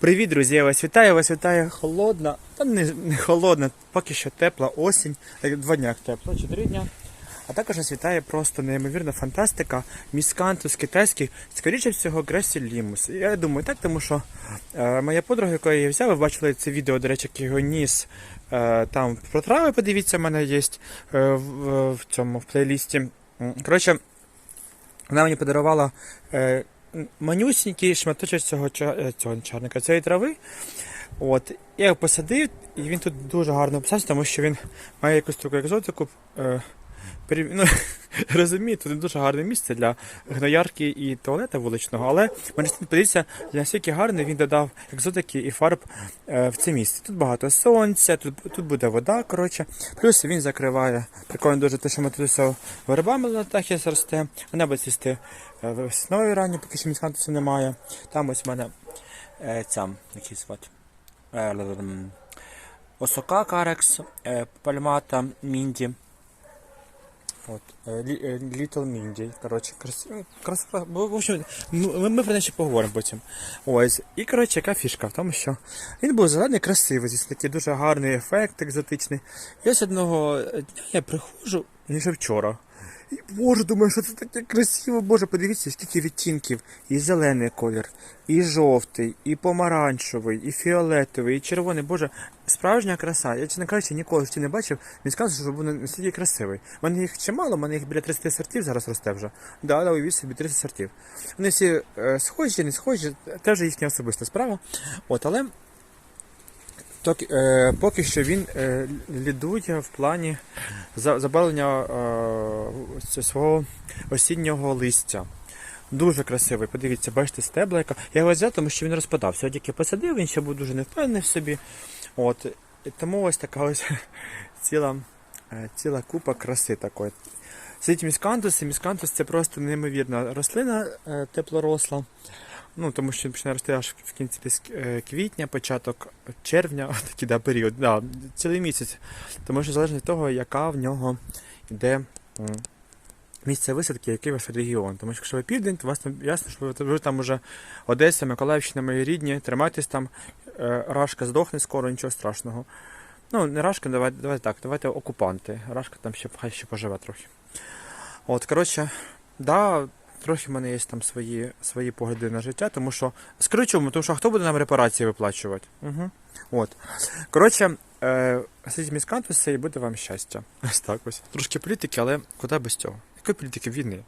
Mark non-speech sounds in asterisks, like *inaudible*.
Привіт, друзі! Я вас вітаю, вас вітає холодна, та не, не холодна, поки що тепла осінь, Е, два дня тепло, чотири дня. А також нас вітає просто неймовірна фантастика, міскантус китайський, скоріше всього, Гресі Лімус. Я думаю, так, тому що е, моя подруга, яку я її взяв, ви бачили це відео, до речі, як його ніс. Е, там про трави, подивіться, в мене є е, в, в цьому в плейлісті. Коротше, вона мені подарувала е, манюсінький шматочок цього, е, цього чарника, цієї трави. От, я його посадив, і він тут дуже гарно писався, тому що він має якусь таку екзотику. Е, ну, *laughs* розумієте, тут дуже гарне місце для гноярки і туалета вуличного, але мені подивіться, наскільки гарний він додав екзотики і фарб е, в це місце. Тут багато сонця, тут, тут буде вода, коротше. Плюс він закриває прикольно дуже те, що ми тут все вербами на дахі росте. Вона буде цвісти е, весною ранньо, поки що міскантусу немає. Там ось в мене е, ця, який звати. Осока Карекс, Пальмата, Мінді. От, Лі- е, Little Mindy, коротше, красиво, бо, в общем, ну, ми, ми про неї поговоримо потім. Ось, і, коротше, яка фішка в тому, що він був зелений, красивий, здесь такий дуже гарний ефект екзотичний. І ось одного дня я приходжу, ніж вчора. І, боже, думаю, що це таке красиво, боже, подивіться, скільки відтінків. І зелений колір, і жовтий, і помаранчевий, і фіолетовий, і червоний. Боже, справжня краса. Я, чесно кажучи, ніколи житті не бачив. Він сказав, що він настільки красивий. У мене їх чимало, у мене їх біля 30 сортів зараз росте вже. Да, да, уявіть собі 30 сортів. Вони всі е, схожі, не схожі, це вже їхня особиста справа. От, але так, е, поки що він е, лідує в плані за- забавлення е, свого осіннього листя. Дуже красивий. Подивіться, бачите, стебла, яка. Я його взяв, тому що він розпадався. От як я посадив, він ще був дуже невпевнений в собі. От. Тому ось така ось *laughs* ціла, е, ціла купа краси такої. Сидить міскантус, і міскантус це просто неймовірна рослина е, теплоросла. Ну, тому що він починає рости аж в кінці десь е, квітня, початок червня, *laughs* такий да, період, да, цілий місяць. Тому що залежно від того, яка в нього йде місце висадки, який ваш регіон. Тому що якщо ви південь, то вас там ясно, що ви, ви там уже Одеса, Миколаївщина, мої рідні, тримайтесь там, е, Рашка здохне скоро, нічого страшного. Ну, не Рашка, давайте, давайте так, давайте окупанти. Рашка там ще хай ще поживе трохи. От, коротше, да, трохи в мене є там свої, свої погляди на життя, тому що. скручуємо, тому що хто буде нам репарації виплачувати? Угу. От. Коротше, е, сидіть міськантуси і буде вам щастя. Ось так ось. Трошки політики, але куди без цього? Якої політики війни?